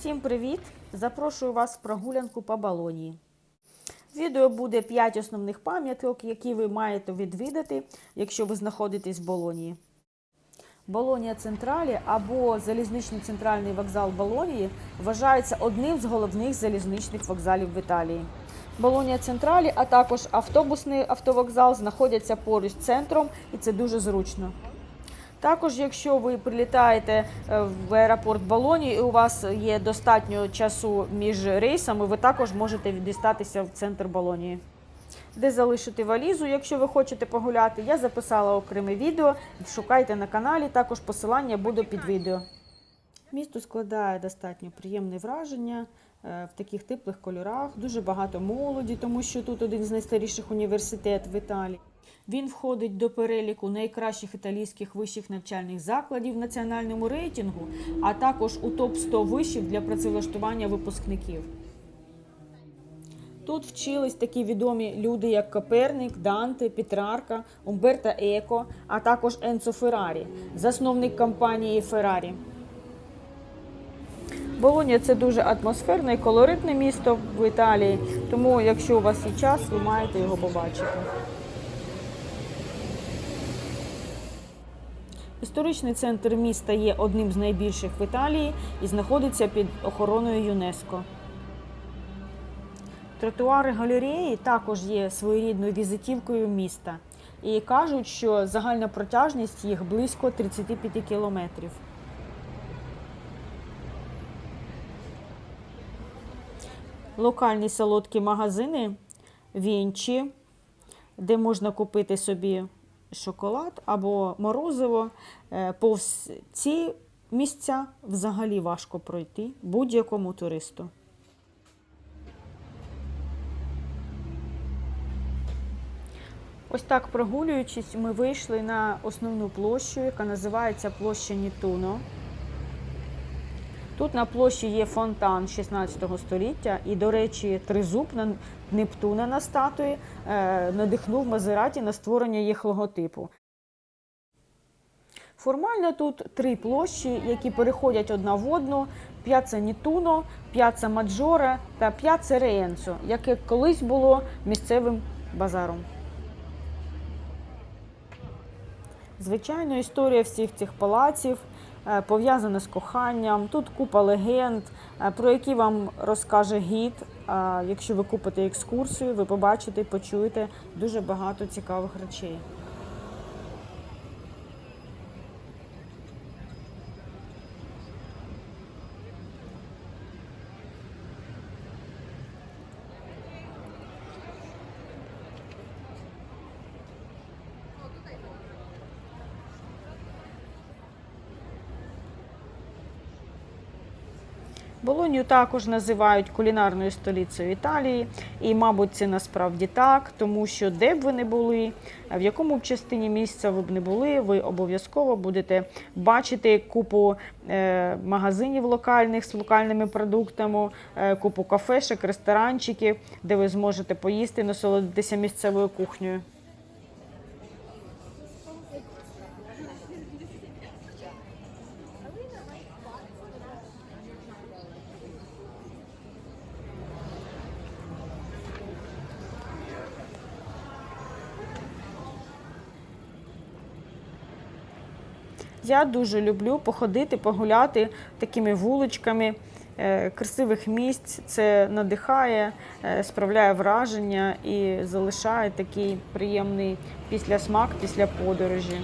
Всім привіт! Запрошую вас в прогулянку по Болонії. Відео буде 5 основних пам'яток, які ви маєте відвідати, якщо ви знаходитесь в Болонії. Болонія Централі або залізничний центральний вокзал Болонії вважається одним з головних залізничних вокзалів в Італії. Болонія Централі, а також автобусний автовокзал знаходяться поруч з центром, і це дуже зручно. Також, якщо ви прилітаєте е, в аеропорт Болоні і у вас є достатньо часу між рейсами, ви також можете дістатися в центр Болонії. Де залишити валізу, якщо ви хочете погуляти, я записала окреме відео. Шукайте на каналі, також посилання буде під відео. Місто складає достатньо приємне враження е, в таких теплих кольорах. Дуже багато молоді, тому що тут один з найстаріших університетів в Італії. Він входить до переліку найкращих італійських вищих навчальних закладів в національному рейтингу, а також у топ 100 вишів для працевлаштування випускників. Тут вчились такі відомі люди, як Коперник, Данте, Петрарка, Умберто Еко, а також Енцо Феррарі, засновник компанії Феррарі. Болонія це дуже атмосферне і колоритне місто в Італії, тому якщо у вас є час, ви маєте його побачити. Історичний центр міста є одним з найбільших в Італії і знаходиться під охороною ЮНЕСКО. Тротуари галереї також є своєрідною візитівкою міста. І кажуть, що загальна протяжність їх близько 35 кілометрів. Локальні солодкі магазини Вінчі, де можна купити собі шоколад або морозиво. Е, Повз ці місця взагалі важко пройти будь-якому туристу. Ось так прогулюючись, ми вийшли на основну площу, яка називається площа Нітуно. Тут на площі є фонтан 16 століття, і, до речі, тризуб на Нептуна на статуї е, надихнув Мазераті на створення їх логотипу. Формально тут три площі, які переходять одна в одну: п'яца Нітуно, п'яца Маджоре та п'яца Реенцо, яке колись було місцевим базаром. Звичайно, історія всіх цих палаців е, пов'язана з коханням. Тут купа легенд, е, про які вам розкаже гід. Якщо ви купите екскурсію, ви побачите, почуєте дуже багато цікавих речей. Болонію також називають кулінарною столицею Італії, і, мабуть, це насправді так, тому що де б ви не були, в якому б частині місця ви б не були, ви обов'язково будете бачити купу е, магазинів локальних з локальними продуктами, е, купу кафешек, ресторанчиків, де ви зможете поїсти, насолодитися місцевою кухнею. Я дуже люблю походити, погуляти такими вуличками е, красивих місць. Це надихає, е, справляє враження і залишає такий приємний післясмак після подорожі.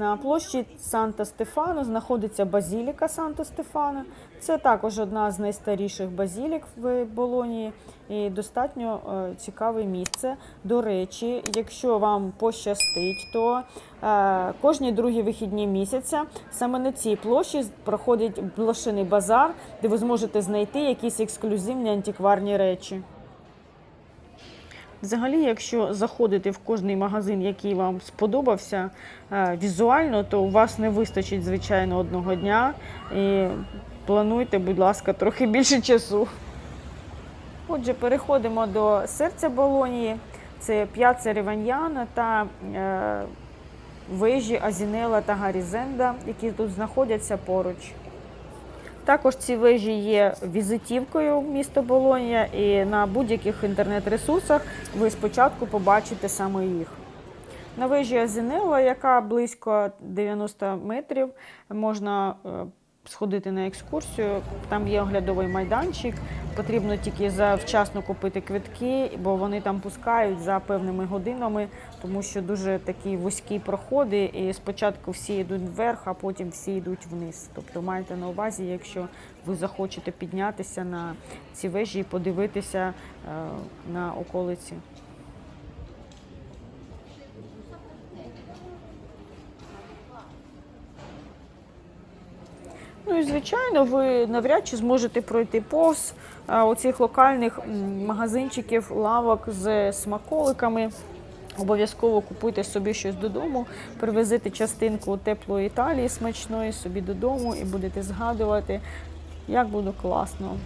На площі Санта Стефано знаходиться базіліка Санта Стефано. Це також одна з найстаріших базілік в Болонії і достатньо е, цікаве місце. До речі, якщо вам пощастить, то е, кожні другі вихідні місяця саме на цій площі проходить блошиний базар, де ви зможете знайти якісь ексклюзивні антикварні речі. Взагалі, якщо заходити в кожний магазин, який вам сподобався е, візуально, то у вас не вистачить, звичайно, одного дня. І плануйте, будь ласка, трохи більше часу. Отже, переходимо до серця Болонії. Це п'яця Ріваньяна та е, вежі Азінела та Гарізенда, які тут знаходяться поруч. Також ці вежі є візитівкою в місто Болонія, і на будь-яких інтернет-ресурсах ви спочатку побачите саме їх. На вежі Азінела, яка близько 90 метрів, можна е, сходити на екскурсію. Там є оглядовий майданчик. Потрібно тільки завчасно купити квитки, бо вони там пускають за певними годинами, тому що дуже такі вузькі проходи. І спочатку всі йдуть вверх, а потім всі йдуть вниз. Тобто майте на увазі, якщо ви захочете піднятися на ці вежі і подивитися е, на околиці. Ну і звичайно, ви навряд чи зможете пройти повз оцих локальних магазинчиків, лавок з смаколиками. Обов'язково купуйте собі щось додому, привезити частинку теплої Італії смачної собі додому і будете згадувати, як буде класно.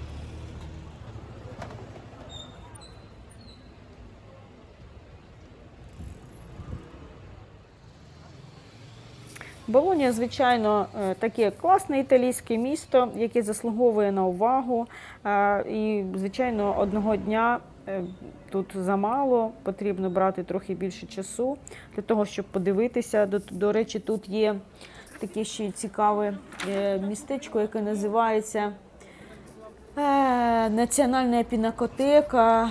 Болонія, звичайно, е, таке класне італійське місто, яке заслуговує на увагу. Е, І, звичайно, одного дня е, тут замало, потрібно брати трохи більше часу для того, щоб подивитися. До, до речі, тут є таке ще цікаве містечко, яке називається. Національна пінакотека,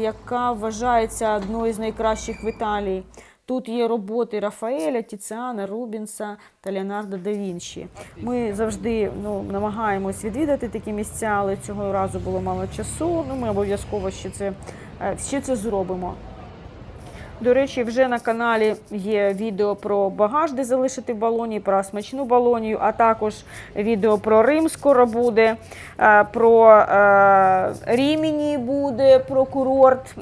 яка вважається одною з найкращих в Італії. Тут є роботи Рафаеля, Тіціана, Рубінса та Леонардо да Вінчі. Ми завжди ну, намагаємось відвідати такі місця, але цього разу було мало часу. Ну, ми обов'язково ще це, е, ще це зробимо. До речі, вже на каналі є відео про багаж, де залишити в балоні, про смачну балонію, а також відео про Рим скоро буде, е, про е, Рімені буде, про курорт.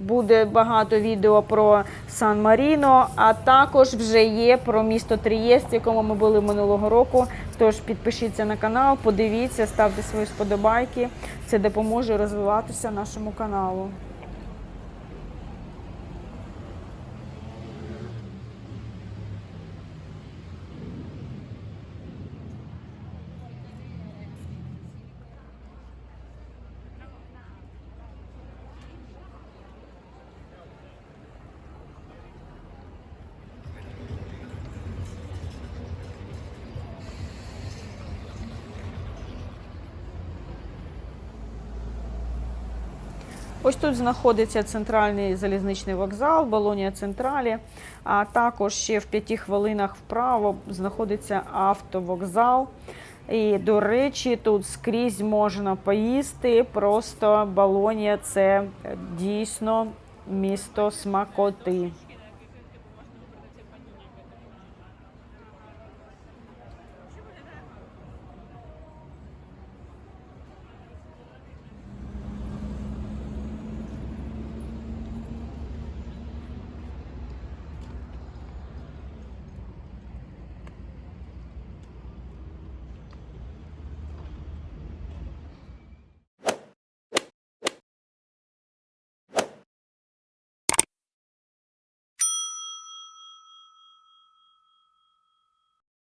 Буде багато відео про Сан Маріно, а також вже є про місто Трієст, в якому ми були минулого року. Тож підпишіться на канал, подивіться, ставте свої сподобайки. Це допоможе розвиватися нашому каналу. Ось тут знаходиться центральний залізничний вокзал, Болонія Централі. А також ще в п'яти хвилинах вправо знаходиться автовокзал. І, до речі, тут скрізь можна поїсти. Просто Болонія це дійсно місто смакоти.